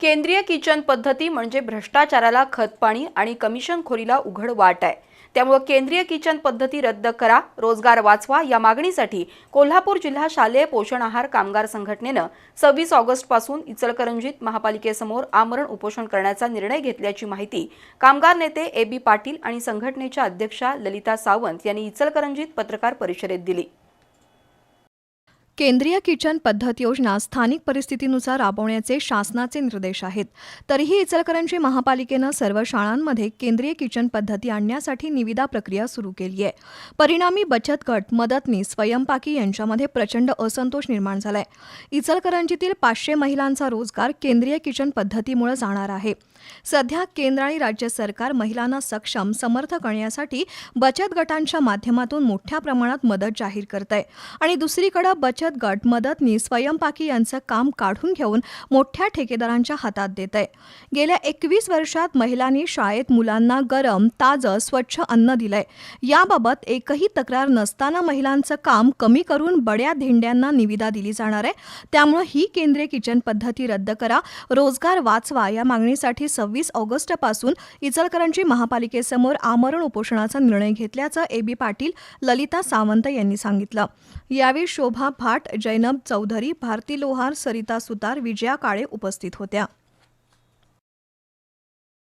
केंद्रीय किचन पद्धती म्हणजे भ्रष्टाचाराला खतपाणी आणि कमिशनखोरीला उघड वाट आहे. त्यामुळे केंद्रीय किचन पद्धती रद्द करा रोजगार वाचवा या मागणीसाठी कोल्हापूर जिल्हा शालेय पोषण आहार कामगार संघटनेनं सव्वीस ऑगस्टपासून इचलकरंजीत महापालिकेसमोर आमरण उपोषण करण्याचा निर्णय घेतल्याची माहिती कामगार नेते ए बी पाटील आणि संघटनेच्या अध्यक्षा ललिता सावंत यांनी इचलकरंजीत पत्रकार परिषदेत दिली. केंद्रीय किचन पद्धत योजना स्थानिक परिस्थितीनुसार राबवण्याचे शासनाचे निर्देश आहेत. तरीही इचलकरंजी महापालिकेनं सर्व शाळांमध्ये केंद्रीय किचन पद्धती आणण्यासाठी निविदा प्रक्रिया सुरू केली आहे. परिणामी बचत गट मदतनीस स्वयंपाकी यांच्यामध्ये प्रचंड असंतोष निर्माण झालाय. इचलकरंजीतील पाचशे महिलांचा रोजगार केंद्रीय किचन पद्धतीमुळे जाणार आहे. सध्या केंद्र आणि राज्य सरकार महिलांना सक्षम समर्थ करण्यासाठी बचत गटांच्या माध्यमातून मोठ्या प्रमाणात मदत जाहीर करत आहे आणि दुसरीकडे बचत गट मदतनी स्वयंपाकी यांचं काम काढून घेऊन मोठ्या ठेकेदारांच्या हातात देत आहे. गेल्या एकवीस वर्षात महिलांनी शाळेत मुलांना गरम ताजं स्वच्छ अन्न दिलंय. याबाबत एकही तक्रार नसताना महिलांचं काम कमी करून बड्या धेंड्यांना निविदा दिली जाणार आहे. त्यामुळे ही केंद्रीय किचन पद्धती रद्द करा रोजगार वाचवा या मागणीसाठी सव्वीस ऑगस्टपासून इचलकरंजी महापालिकेसमोर आमरण उपोषणाचा निर्णय घेतल्याचं ए बी पाटील ललिता सावंत यांनी सांगितलं. यावेळी शोभा भाट जैनब चौधरी भारती लोहार सरिता सुतार विजया काळे उपस्थित होत्या.